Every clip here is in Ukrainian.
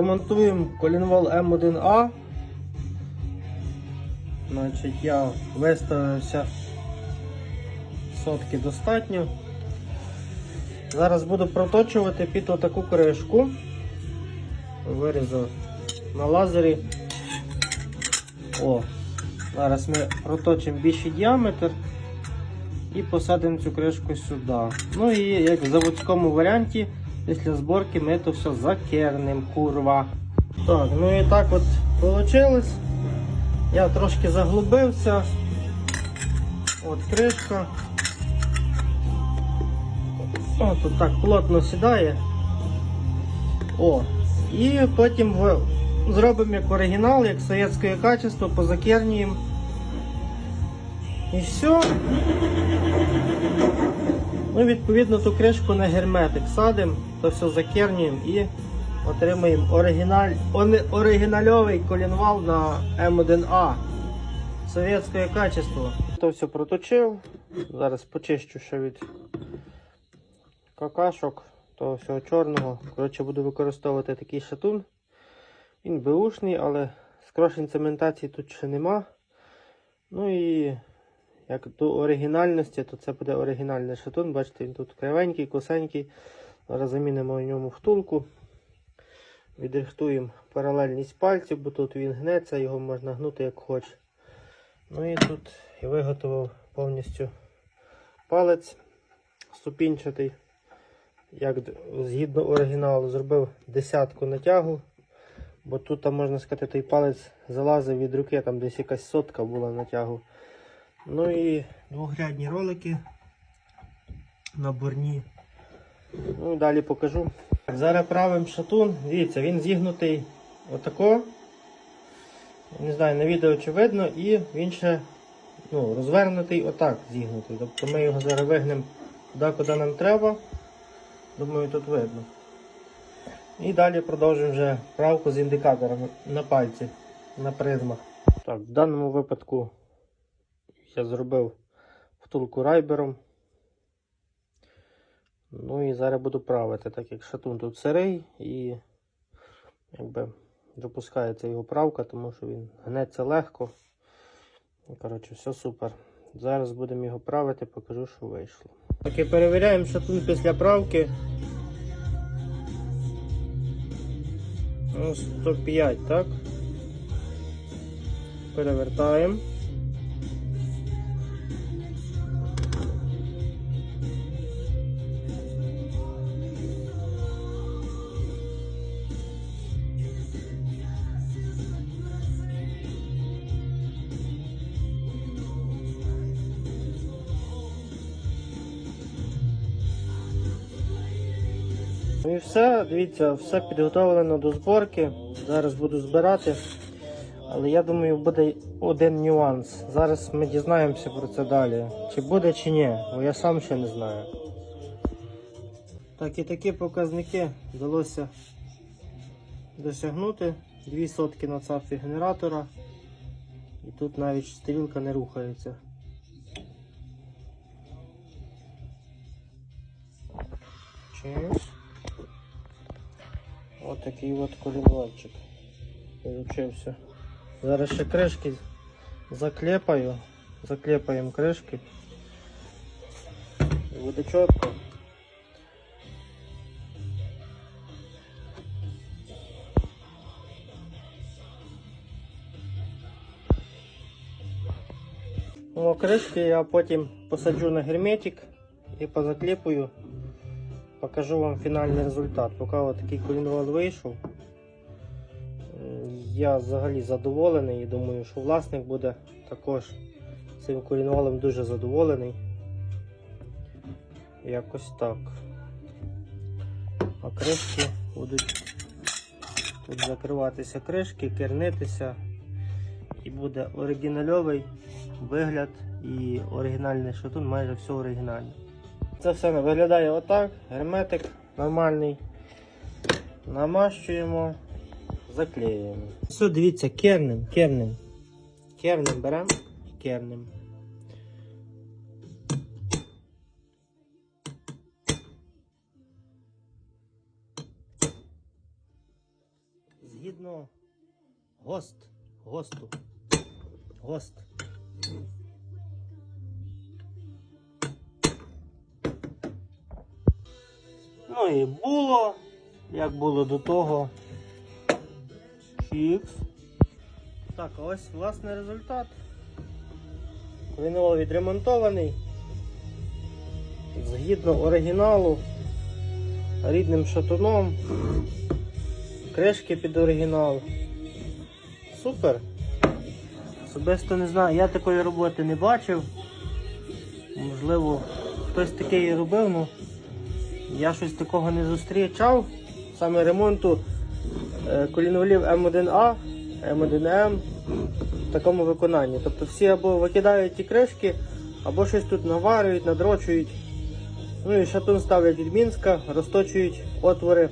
Ремонтуємо колінвал М1А. Значить, я виставився сотки достатньо. Зараз буду проточувати під отаку кришку. Вирізав на лазері. О, зараз ми проточимо більший діаметр і посадимо цю кришку сюди. Ну і як в заводському варіанті, після зборки ми це все закернемо, курва. Так, ну і так от вийшло. Я трошки заглубився. От кришка. О, тут так плотно сідає. О. І потім зробимо як оригінал, як совєтське качество, позакернюємо. І все. Ну, відповідно, ту кришку на герметик садимо, то все закернюємо і отримаємо оригіналь, оригінальовий колінвал на М1А. Совєтське качество. То все проточив. Зараз почищу ще від какашок, того всього чорного. Коротше, буду використовувати такий шатун. Він беушний, але скрошень цементації тут ще нема. Ну і як до оригінальності, то це буде оригінальний шатун. Бачите, він тут кривенький, косенький. Зараз замінимо в ньому втулку. Відрихтуємо паралельність пальців, бо тут він гнеться, його можна гнути як хоче. Ну і тут я виготовив повністю палець ступінчатий. Як згідно оригіналу, зробив десятку натягу, бо тут, там, можна сказати, той палець залазив від руки, там десь якась сотка була натягу. Ну і двохрядні ролики наборні. Ну, далі покажу. Зараз правим шатун. Дивіться, він зігнутий отако. Не знаю, на відео чи видно, і він ще ну, розвернутий отак зігнутий. Тобто ми його зараз вигнемо туди, куди нам треба. Думаю, тут видно. І далі продовжуємо вже правку з індикаторами на пальці, на призмах. Так, в даному випадку я зробив втулку райбером. Ну і зараз буду правити, так як шатун тут сирий і якби допускається його правка, тому що він гнеться легко. Коротше, все супер. Зараз будемо його правити, покажу, що вийшло. Так і перевіряємо шатун після правки. Ну, 105, так? Перевертаємо. Ну і все, дивіться, все підготовлено до зборки. Зараз буду збирати. Але я думаю, буде один нюанс. Зараз ми дізнаємося про це далі. Чи буде, чи ні, бо я сам ще не знаю. Так, і такі показники вдалося досягнути. Дві сотки на цафі генератора. І тут навіть стрілка не рухається. Чимось. Ось такий от колінвальчик получився. Зараз ще кришки заклепаю. Заклепаємо кришки. Буде чітко. О, кришки я потім посаджу на герметик і позаклепую. Покажу вам фінальний результат. Поки такий колінвал вийшов. Я взагалі задоволений і думаю, що власник буде також цим колінвалом дуже задоволений. Якось так. А кришки будуть тут закриватися кришки, кернитися. І буде оригінальовий вигляд і оригінальний шатун, майже все оригінальне. Це все виглядає отак. Герметик нормальний. Намащуємо, заклеюємо. Все, дивіться, кернем, кернем. Кернем беремо, і кернем. згідно ГОСТ. ГОСТу. ГОСТ. Ну і було, як було до того. Чікс. Так, ось власне результат. Вінило відремонтований. Згідно оригіналу, рідним шатуном, кришки під оригінал. Супер. Особисто не знаю, я такої роботи не бачив. Можливо, хтось такий робив, ну я щось такого не зустрічав. Саме ремонту е, коліновалів М1А, М1М в такому виконанні. Тобто всі або викидають ті кришки, або щось тут наварюють, надрочують. Ну і шатун ставлять від Мінська, розточують отвори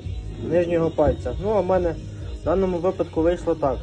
нижнього пальця. Ну а в мене в даному випадку вийшло так.